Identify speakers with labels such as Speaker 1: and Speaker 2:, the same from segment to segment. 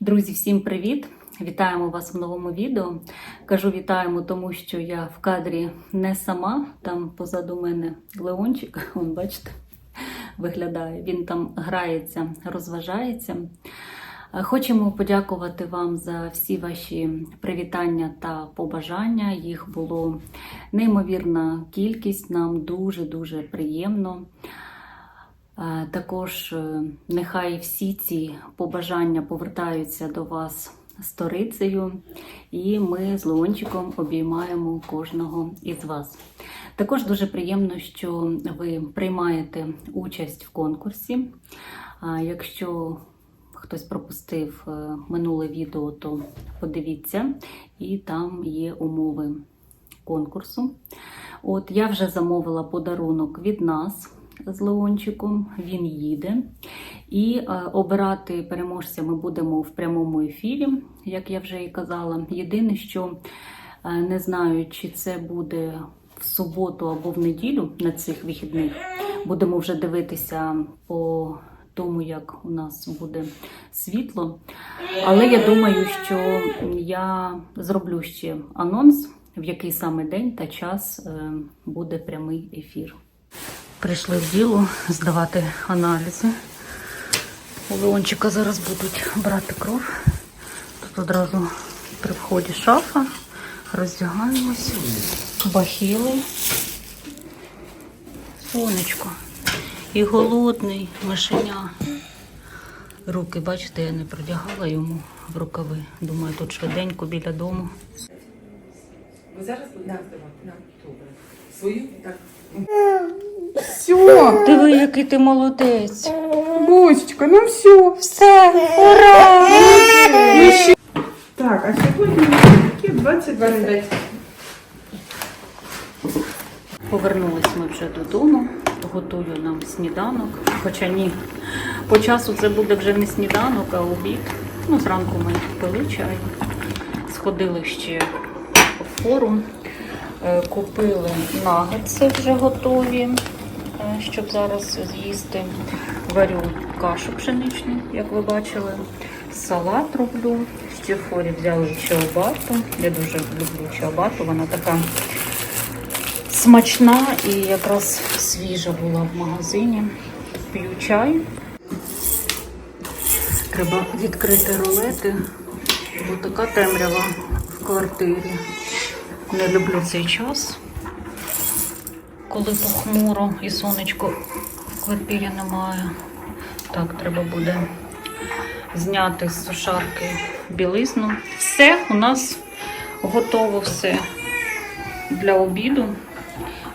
Speaker 1: Друзі, всім привіт! Вітаємо вас в новому відео. Кажу вітаємо, тому що я в кадрі не сама. Там позаду мене Леончик, он бачите, виглядає. Він там грається, розважається. Е, Хочемо подякувати вам за всі ваші привітання та побажання. Їх було неймовірна кількість. Нам дуже дуже приємно. Також е, нехай всі ці побажання повертаються до вас сторицею, і ми з Леончиком обіймаємо кожного із вас. Також дуже приємно, що ви приймаєте участь в конкурсі. Якщо хтось пропустив е, минуле відео, то подивіться, і там є умови конкурсу. От я вже замовила подарунок від нас з Леончиком. Він їде. І е, обирати переможця ми будемо в прямому ефірі, як я вже і казала. Єдине, що е, не знаю, чи це буде в суботу або в неділю на цих вихідних. Будемо вже дивитися по тому, як у нас буде світло. Але я думаю, що я зроблю ще анонс, в який саме день та час е, буде прямий ефір. Прийшли в діло здавати аналізи. У Леончика зараз будуть брати кров. Тут одразу при вході шафа. Роздягаємось. Бахіли. Сонечко. І голодний мишеня. Руки, бачите, я не продягала йому в рукави. Думаю, тут швиденько біля дому.
Speaker 2: Ви зараз будете здавати? Да. Добре. Свою? Так.
Speaker 3: Все,
Speaker 1: Диви, який ти молодець.
Speaker 3: бочечка, ну все.
Speaker 1: Все, ура!
Speaker 3: Так, а сьогодні 22
Speaker 2: 23.
Speaker 1: Повернулись ми вже додому. Готую нам сніданок. Хоча ні, по часу це буде вже не сніданок, а обід. Ну, зранку ми пили чай. Сходили ще в форум. Е, Купили нагетси вже готові, щоб зараз з'їсти. Варю кашу пшеничну, як ви бачили. Салат роблю. Ще в форі взяли чиабату. Я дуже люблю чиабату, вона така смачна і якраз свіжа була в магазині. П'ю чай. Треба відкрити рулети, бо така темрява в квартирі. Не люблю цей час, коли похмуро і сонечко в квартирі немає. Так, треба буде зняти з сушарки білизну. Все, у нас готово все для обіду.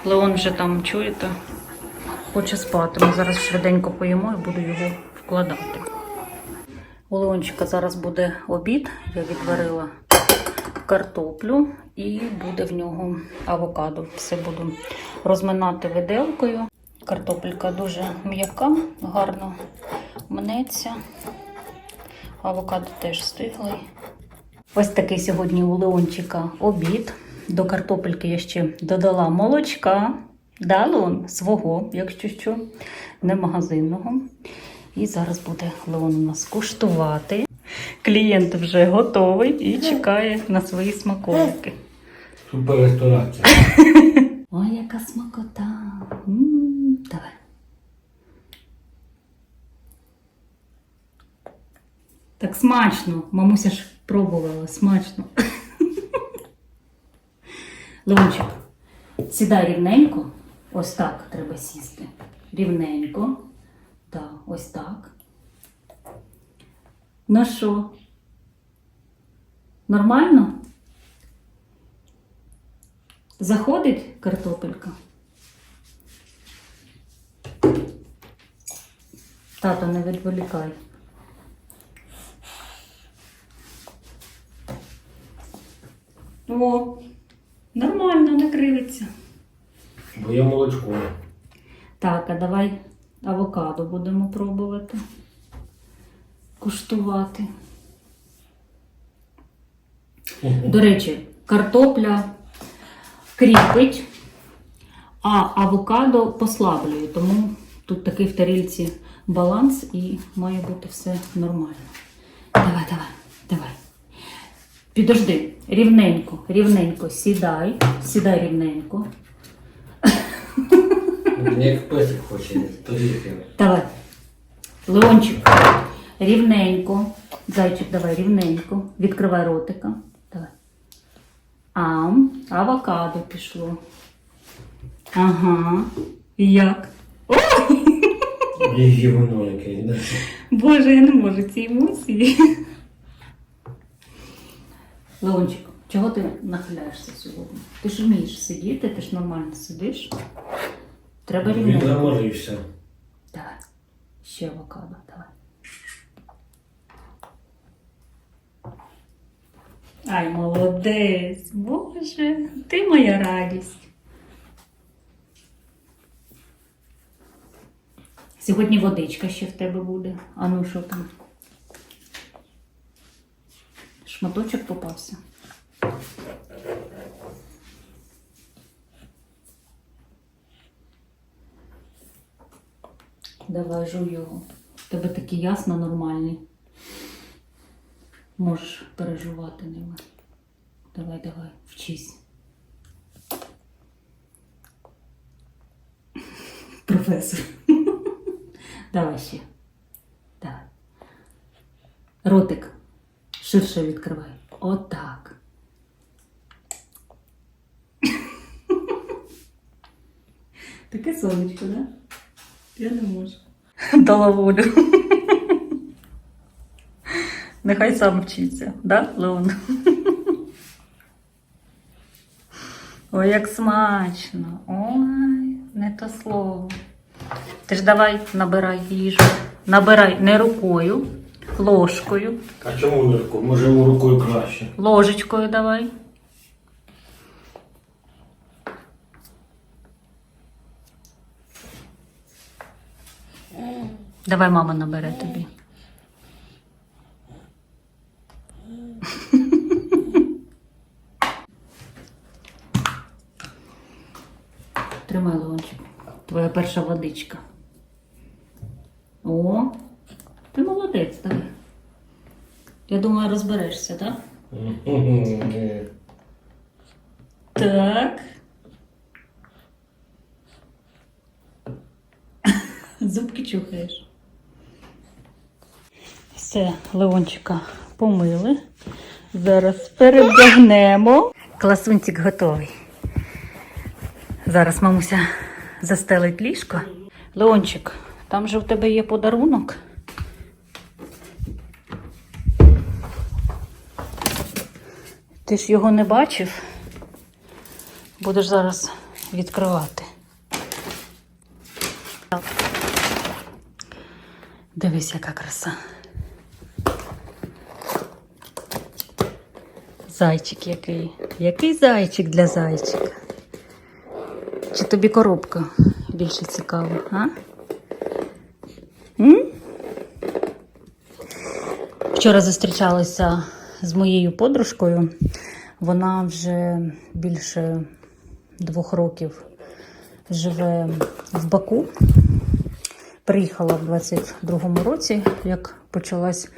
Speaker 1: Леон вже там, чуєте, хоче спати. Ми зараз швиденько поїмо і буду його вкладати. У Леончика зараз буде обід. Я відварила картоплю і буде в нього авокадо. Все буду розминати виделкою. Картопелька дуже м'яка, гарно мнеться. Авокадо теж стиглий. Ось такий сьогодні у Леончика обід. До картопельки я ще додала молочка. Да, Леон? Свого, якщо що, не магазинного. І зараз буде Леон у нас куштувати. Клієнт вже готовий і чекає на свої смаколики.
Speaker 4: Супер ресторація.
Speaker 1: Ой, яка смакота. М, Давай. Так смачно. Мамуся ж пробувала, смачно. Леончик, сідай рівненько. Ось так треба сісти. Рівненько. Так, ось так. Ну що? Нормально? Заходить картопелька? Тато, не відволікай. О, нормально не кривиться.
Speaker 4: Бо я молочко.
Speaker 1: Так, а давай авокадо будемо пробувати. Куштувати. До речі, картопля кріпить, а авокадо послаблює. Тому тут такий в тарілці баланс і має бути все нормально. Давай, давай. давай. Підожди, рівненько, рівненько, сідай, сідай рівненько.
Speaker 4: Мені як песик хоче.
Speaker 1: Давай. Леончик, рівненько. Зайчик, давай, рівненько. Відкривай ротика. Давай. Ам, авокадо пішло. Ага. І як?
Speaker 4: І гівно якесь, да?
Speaker 1: Боже, я не можу ці емоції. Леончик, чого ти нахиляєшся сьогодні? Ти ж вмієш сидіти, ти ж нормально сидиш. Треба рівненько.
Speaker 4: Відгаморився.
Speaker 1: Давай. Ще авокадо, давай. Ай, молодець, Боже, ти моя радість. Сьогодні водичка ще в тебе буде. А ну що там? Шматочок попався. Давай жуй його. В тебе такий ясно нормальний. Можеш переживати ними. Давай, давай, вчись. Професор. Давай ще. Давай. Ротик. Ширше відкривай. Отак. Таке сонечко, да? Я не можу. Дала волю. Нехай сам вчиться, да, Леон? Ой, як смачно. Ой, не то слово. Ти ж давай набирай їжу. Набирай не рукою, ложкою.
Speaker 4: А чому не рукою? Може рукою краще.
Speaker 1: Ложечкою давай. Давай мама набере тобі. Тримай лончик. Твоя перша водичка. О, ти молодець, давай. Я думаю, розберешся, так? Так. Зубки чухаєш. Все, Леончика помили. Зараз перевдягнемо. Класунчик готовий. Зараз мамуся застелить ліжко. Леончик, там же в тебе є подарунок. Ти ж його не бачив. Будеш зараз відкривати. Дивись, яка краса. Зайчик який. Який зайчик для зайчика? Чи тобі коробка більше цікава, а? М? Вчора зустрічалася з моєю подружкою. Вона вже більше двох років живе в Баку. Приїхала в 22-му році, як почалась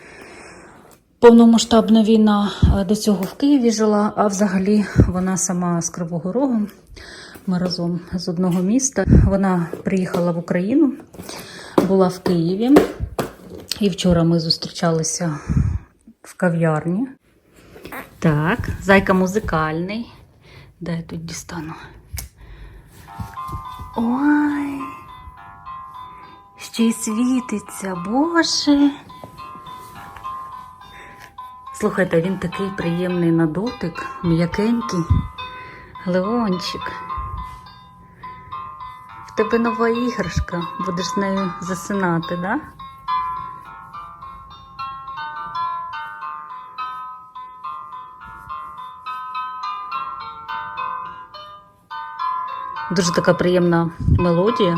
Speaker 1: повномасштабна війна. До цього в Києві жила, а взагалі вона сама з Кривого Рогу. Ми разом з одного міста. Вона приїхала в Україну, була в Києві. І вчора ми зустрічалися в кав'ярні. Так, зайка музикальний. Де я тут дістану? Ой, ще й світиться, боже. Слухайте, він такий приємний на дотик, м'якенький. Леончик. Тебе нова іграшка. Будеш з нею засинати, да? Дуже така приємна мелодія.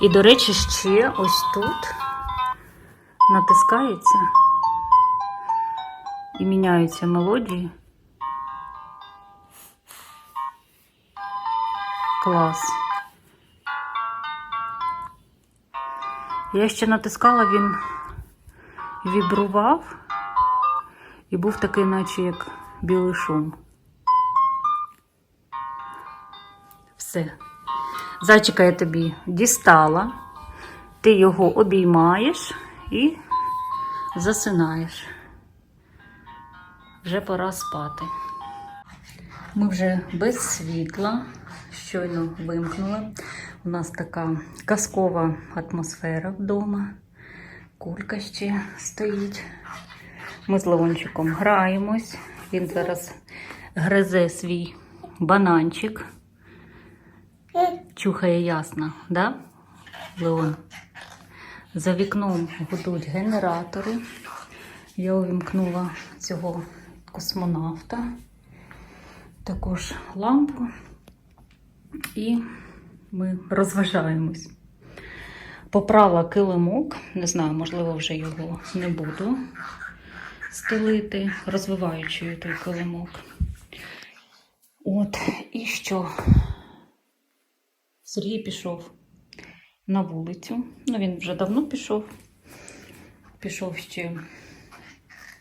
Speaker 1: І, до речі, ще ось тут натискається і міняються мелодії. Клас. Я ще натискала, він вібрував І був такий, наче як білий шум. Все. Зайчика я тобі дістала, ти його обіймаєш і засинаєш. Вже пора спати. Ми вже без світла, щойно вимкнули. У нас така казкова атмосфера вдома. Кулька ще стоїть. Ми з Леончиком граємось. Він зараз гризе свій бананчик. Чухає ясно, да? Леон? За вікном гудуть генератори. Я увімкнула цього космонавта, також лампу, і ми розважаємось. Поправила килимок, не знаю, можливо, вже його не буду стелити, розвиваючи той килимок. От, і що? Сергій пішов на вулицю. Ну, він вже давно пішов. Пішов ще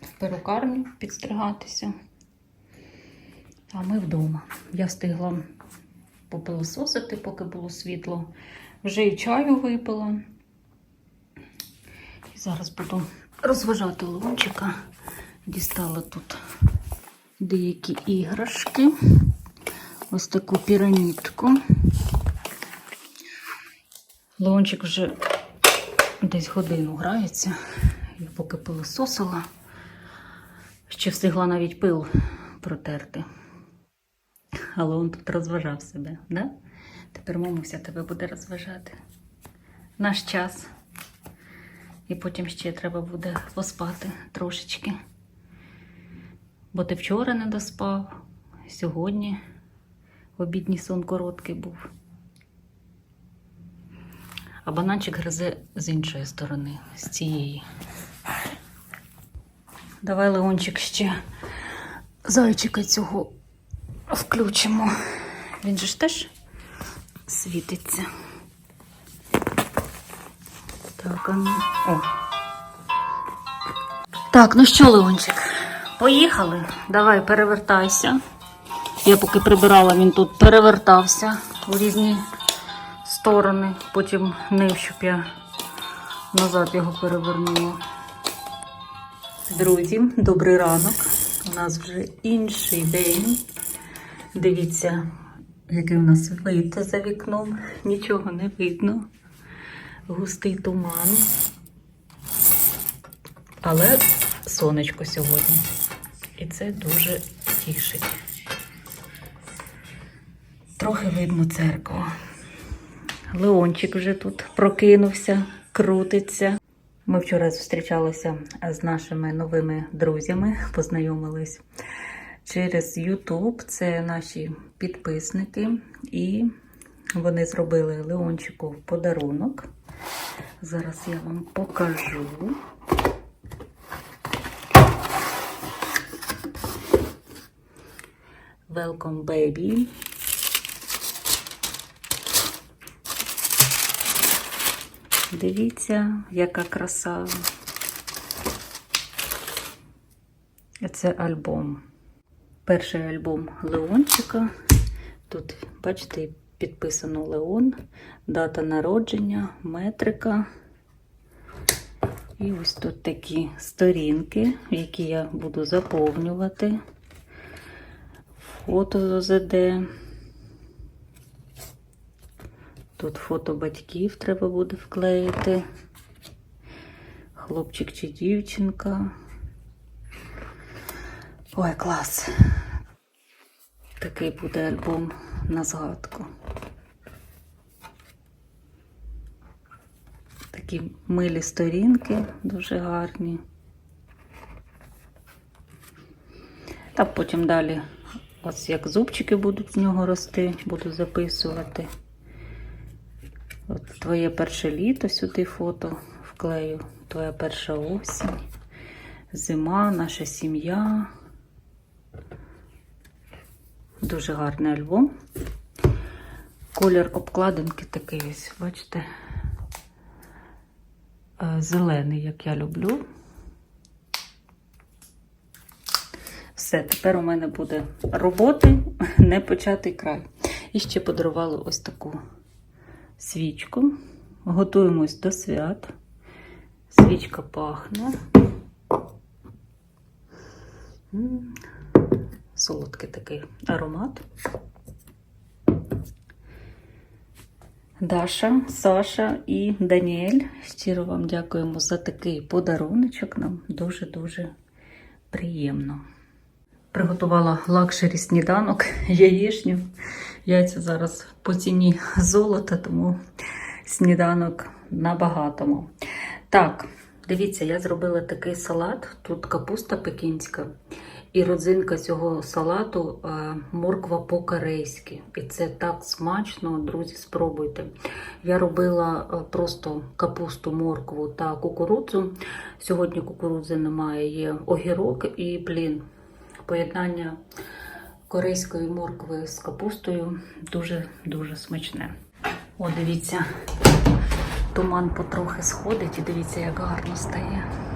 Speaker 1: в перукарню підстригатися. А ми вдома. Я встигла попилососити, поки було світло. Вже і чаю випила. І зараз буду розважати лунчика. Дістала тут деякі іграшки. Ось таку пірамідку. Леончик вже десь годину грається. Я поки пилососила. Ще встигла навіть пил протерти. Але він тут розважав себе, да? Тепер мамуся тебе буде розважати. Наш час. І потім ще треба буде поспати трошечки. Бо ти вчора не доспав, сьогодні обідній сон короткий був. А бананчик гризе з іншої сторони, з цієї. Давай, Леончик, ще зайчика цього включимо. Він же ж теж світиться. Так, а ну. О. Так, ну що, Леончик, поїхали. Давай, перевертайся. Я поки прибирала, він тут перевертався у різні сторони. Потім не щоб я назад його перевернула. Друзі, добрий ранок. У нас вже інший день. Дивіться, який у нас вид за вікном. Нічого не видно. Густий туман. Але сонечко сьогодні. І це дуже тішить. Трохи видно церкву. Леончик вже тут прокинувся, крутиться. Ми вчора зустрічалися з нашими новими друзями, познайомились через YouTube. Це наші підписники, і вони зробили Леончику подарунок. Зараз я вам покажу. Welcome, baby. Дивіться, яка краса. Це альбом. Перший альбом Леончика. Тут, бачите, підписано Леон, дата народження, метрика. І ось тут такі сторінки, які я буду заповнювати. Фото з ОЗД. Тут фото батьків треба буде вклеїти. Хлопчик чи дівчинка. Ой, клас. Такий буде альбом на згадку. Такі милі сторінки, дуже гарні. Та потім далі, ось як зубчики будуть з нього рости, буду записувати. От твоє перше літо сюди фото вклею, твоя перша осінь, зима, наша сім'я. Дуже гарний альбом. Колір обкладинки такий ось, бачите, е, зелений, як я люблю. Все, тепер у мене буде роботи, не початий край. І ще подарували ось таку свічку. Готуємось до свят. Свічка пахне. Солодкий такий аромат. Даша, Саша і Даніель. Щиро вам дякуємо за такий подаруночок. Нам дуже-дуже приємно. Приготувала лакшері сніданок, яєчню. Яйця зараз по ціні золота, тому сніданок на багатому. Так, дивіться, я зробила такий салат. Тут капуста пекінська. І родзинка цього салату е, морква по-корейськи. І це так смачно, друзі, спробуйте. Я робила е, просто капусту, моркву та кукурудзу. Сьогодні кукурудзи немає, є огірок і блін. Поєднання корейської моркви з капустою дуже-дуже смачне. О, дивіться, туман потрохи сходить і дивіться, як гарно стає.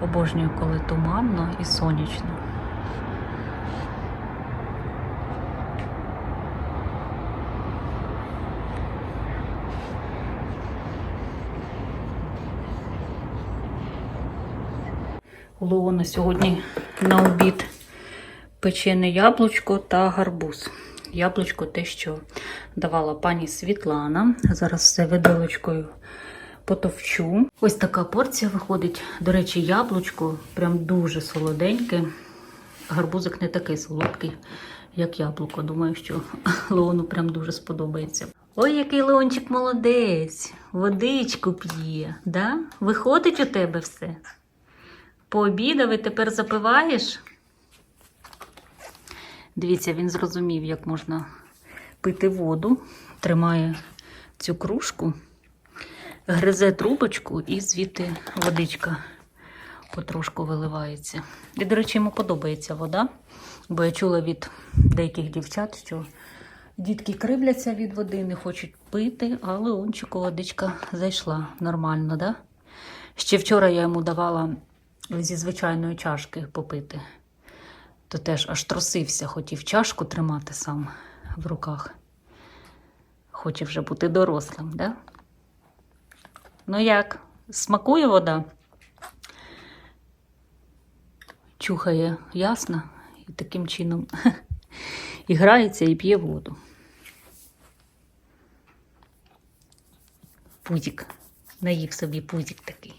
Speaker 1: Обожнюю, коли туманно і сонячно. Леона сьогодні на обід печене яблучко та гарбуз. Яблучко те, що давала пані Світлана. Зараз все виделочкою потовчу. Ось така порція виходить. До речі, яблучко прям дуже солоденьке. Гарбузик не такий солодкий, як яблуко. Думаю, що Леону прям дуже сподобається. Ой, який Леончик молодець! Водичку п'є, да? Виходить у тебе все. Пообідав і тепер запиваєш? Дивіться, він зрозумів, як можна пити воду. Тримає цю кружку, гризе трубочку і звідти водичка потрошку виливається. І, до речі, йому подобається вода, бо я чула від деяких дівчат, що дітки кривляться від води, не хочуть пити, але ончику водичка зайшла нормально, да? Ще вчора я йому давала зі звичайної чашки попити. То теж аж трусився, хотів чашку тримати сам в руках. Хоче вже бути дорослим, да? Ну як, смакує вода? Чухає ясно і таким чином і грається, і п'є воду. Пузик. Наїв собі пузик такий.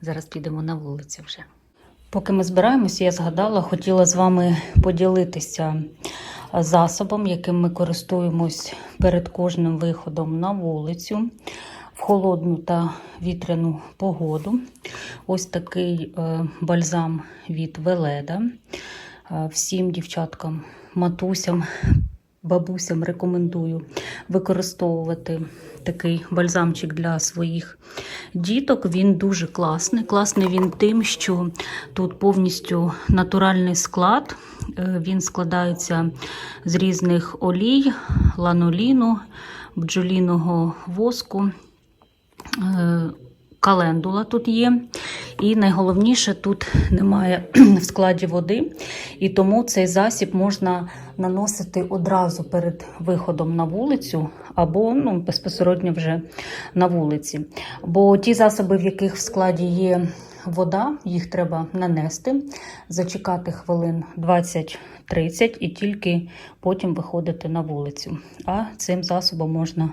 Speaker 1: Зараз підемо на вулицю вже. Поки ми збираємося, я згадала, хотіла з вами поділитися засобом, яким ми користуємось перед кожним виходом на вулицю в холодну та вітряну погоду. Ось такий е, бальзам від Веледа. Е, Всім дівчаткам, матусям, бабусям рекомендую використовувати такий бальзамчик для своїх діток. Він дуже класний. Класний він тим, що тут повністю натуральний склад. Е, Він складається з різних олій, ланоліну, бджоліного воску. Е, Календула тут є, і найголовніше, тут немає в складі води, і тому цей засіб можна наносити одразу перед виходом на вулицю або ну, безпосередньо вже на вулиці. Бо ті засоби, в яких в складі є вода, їх треба нанести, зачекати хвилин 20-30 і тільки потім виходити на вулицю. А цим засобом можна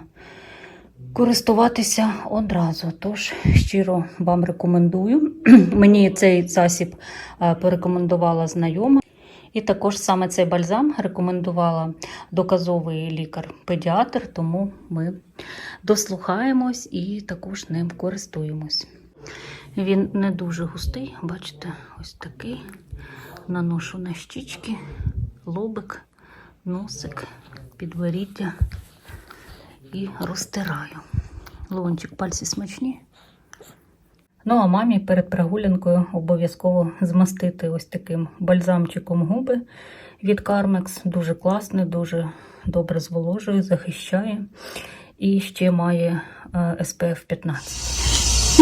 Speaker 1: користуватися одразу. Тож щиро вам рекомендую. Мені цей засіб е, порекомендувала знайома. І також саме цей бальзам рекомендувала доказовий лікар-педіатр, тому ми дослухаємось і також ним користуємось. Він не дуже густий, бачите, ось такий. Наношу на щічки, лобик, носик, підборіддя і розтираю. Лончик, пальці смачні. Ну, а мамі перед прогулянкою обов'язково змастити ось таким бальзамчиком губи від Carmex. Дуже класний, дуже добре зволожує, захищає. І ще має е, SPF 15.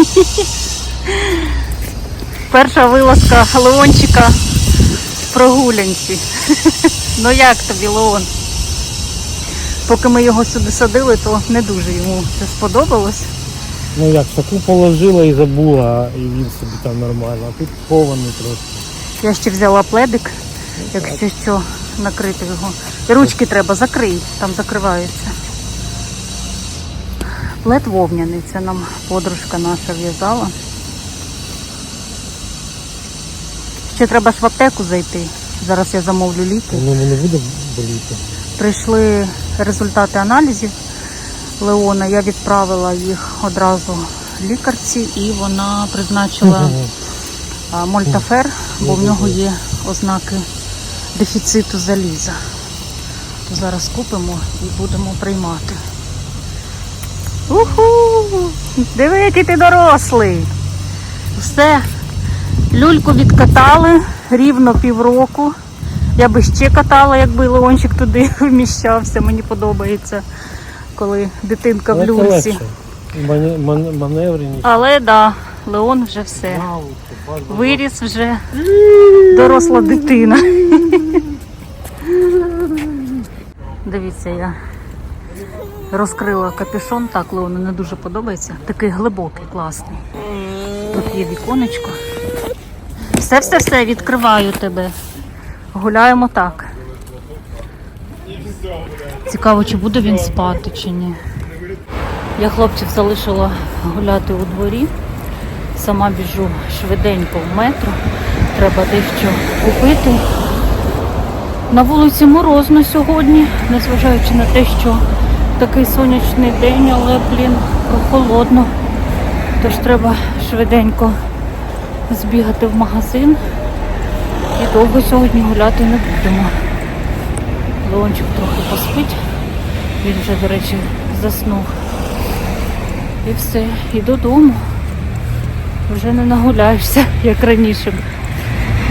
Speaker 1: Перша вилазка Леончика в прогулянці. Ну як тобі, Леон? Поки ми його сюди садили, то не дуже йому це сподобалось.
Speaker 5: Ну як, таку положила і забула, і він собі там нормально, а тут хований трошки.
Speaker 1: Я ще взяла пледик, якщо що, накрити його. І ручки треба, закрий, там закриваються. Плед вовняний, це нам подружка наша в'язала. Ще треба ж в аптеку зайти. Зараз я замовлю ліки.
Speaker 5: Воно не буде боліти.
Speaker 1: Прийшли результати аналізів Леона. Я відправила їх одразу лікарці і вона призначила мольтафер, бо в нього є ознаки дефіциту заліза. То зараз купимо і будемо приймати. Уху! Диви, який ти дорослий. Все. Люльку відкатали рівно півроку. Я би ще катала, якби Леончик туди вміщався. Мені подобається, коли дитинка в
Speaker 5: Але це
Speaker 1: люльці.
Speaker 5: легше. Мане- ман-
Speaker 1: Але да, Леон вже все. Виріс вже доросла дитина. Дивіться, я розкрила капюшон. Так, Леону не дуже подобається. Такий глибокий, класний. Тут є віконечко. Все, все, все, відкриваю тебе. Гуляємо так. Цікаво, чи буде він спати, чи ні. Я хлопців залишила гуляти у дворі. Сама біжу швиденько в метро. Треба дещо купити. На вулиці морозно сьогодні, незважаючи на те, що такий сонячний день, але, блін, прохолодно. Тож треба швиденько збігати в магазин. Довго сьогодні гуляти не будемо. Леончик трохи поспить. Він вже, до речі, заснув. І все, і додому. Вже не нагуляєшся, як раніше.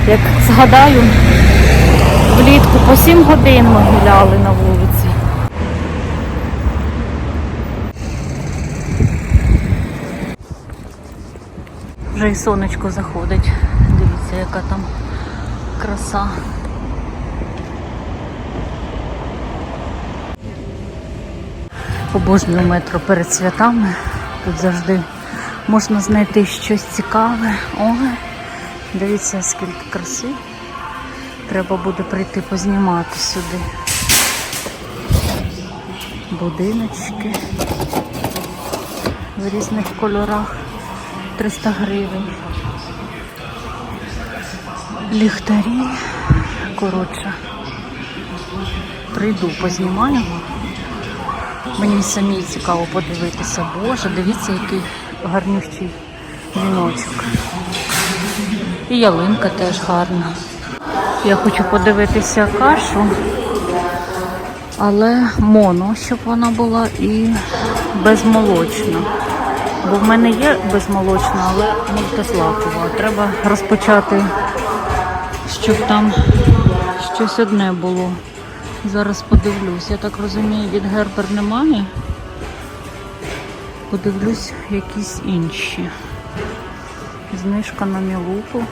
Speaker 1: Як згадаю, влітку по 7 годин ми гуляли на вулиці. Вже і сонечко заходить. Дивіться, яка там краса. Обожнюю метро перед святами. Тут завжди можна знайти щось цікаве. Ой, дивіться, скільки краси. Треба буде прийти познімати сюди. Будиночки в різних кольорах. 300 гривень. Ліхтарі. Коротше. Прийду, познімаю. Мені самій цікаво подивитися. Боже, дивіться, який гарнющий віночок. І ялинка теж гарна. Я хочу подивитися кашу, але моно, щоб вона була і безмолочна. Бо в мене є безмолочна, але мультислакова. Треба розпочати, щоб там щось одне було. Зараз подивлюсь. Я так розумію, від Гербер немає. Подивлюсь якісь інші. Знижка на мілупу.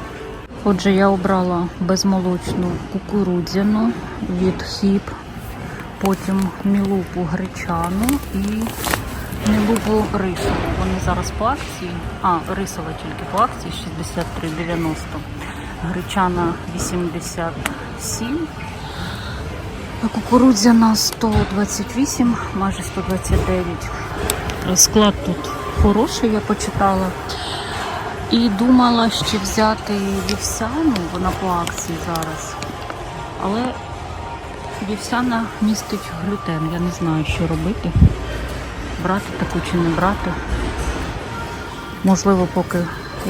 Speaker 1: Отже, я обрала безмолочну кукурудзяну від хіп, потім мілупу гречану і мілупу рисову. Вони зараз по акції. А, рисова тільки по акції 63,90. Гречана 87. А кукурудзяна 128, майже 129. Склад тут хороший, я почитала. І думала ще взяти вівсяну, вона по акції зараз. Але вівсяна містить глютен. Я не знаю, що робити. Брати таку чи не брати. Можливо, поки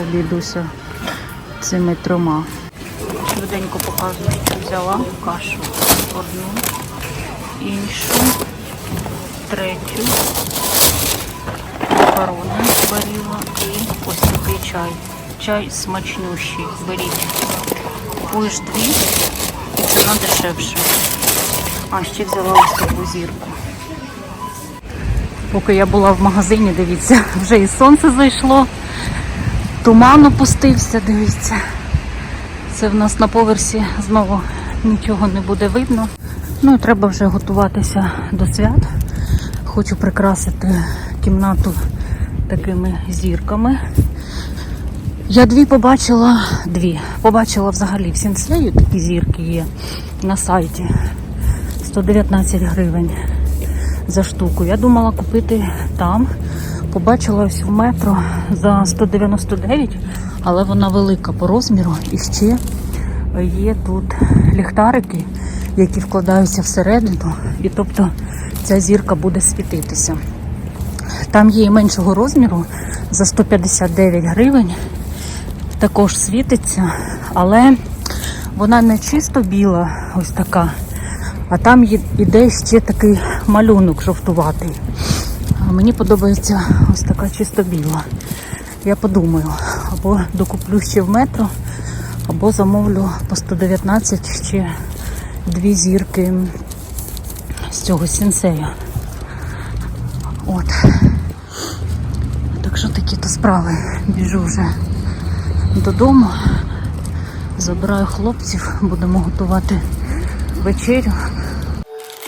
Speaker 1: обійдуся цими трьома. Швиденько показую, що взяла кашу. Одну, іншу, третю, макарони варила і ось такий чай. Чай смачнющий. Беріть. Купуєш дві і ціна дешевше. А ще взяла ось таку зірку. Поки я була в магазині, дивіться, вже і сонце зайшло. Туман опустився, дивіться. Це в нас на поверсі знову нічого не буде видно. Ну і треба вже готуватися до свят. Хочу прикрасити кімнату такими зірками. Я дві побачила, дві. Побачила взагалі в сінсею такі зірки є на сайті. 119 гривень за штуку. Я думала купити там. Побачила ось в метро за 199, але вона велика по розміру. І ще є тут ліхтарики, які вкладаються всередину, і тобто ця зірка буде світитися. Там є і меншого розміру за 159 гривень. Також світиться, але вона не чисто біла, ось така, а там іде ще такий малюнок жовтуватий. А мені подобається ось така чисто біла. Я подумаю, або докуплю ще в метро, або замовлю по 119 ще дві зірки з цього сінсея. От. Так що такі то справи. Біжу вже додому. Забираю хлопців, будемо готувати вечерю.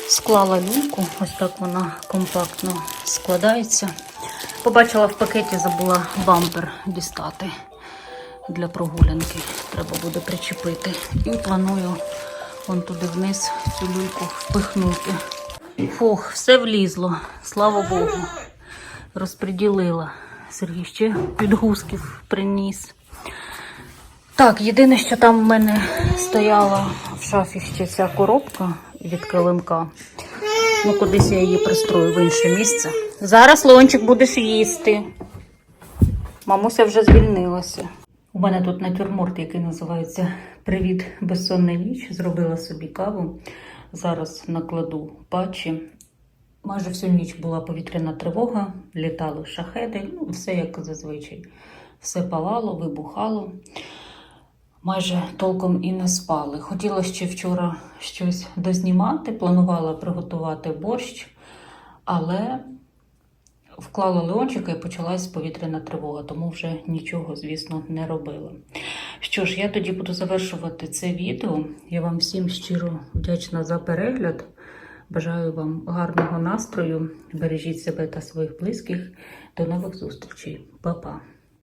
Speaker 1: Склала люльку, ось так вона компактно складається. Побачила в пакеті, забула бампер дістати для прогулянки. Треба буде причепити. І планую вон туди вниз цю люльку впихнути. Фух, все влізло, слава Богу. Розподілила. Сергій ще підгузків приніс. Так, єдине, що там в мене стояла в шафі ще ця коробка від килимка. Ну, кудись я її пристрою в інше місце. Зараз лончик будеш їсти. Мамуся вже звільнилася. У мене тут натюрморт, який називається Привіт, безсонна ніч. Зробила собі каву. Зараз накладу патчі. Майже всю ніч була повітряна тривога, літали шахеди, ну, все як зазвичай. Все палало, вибухало. Майже толком і не спали. Хотіла ще вчора щось дознімати, планувала приготувати борщ, але вклала Леончика і почалась повітряна тривога, тому вже нічого, звісно, не робила. Що ж, я тоді буду завершувати це відео. Я вам всім щиро вдячна за перегляд. Бажаю вам гарного настрою. Бережіть себе та своїх близьких. До нових зустрічей. Па-па.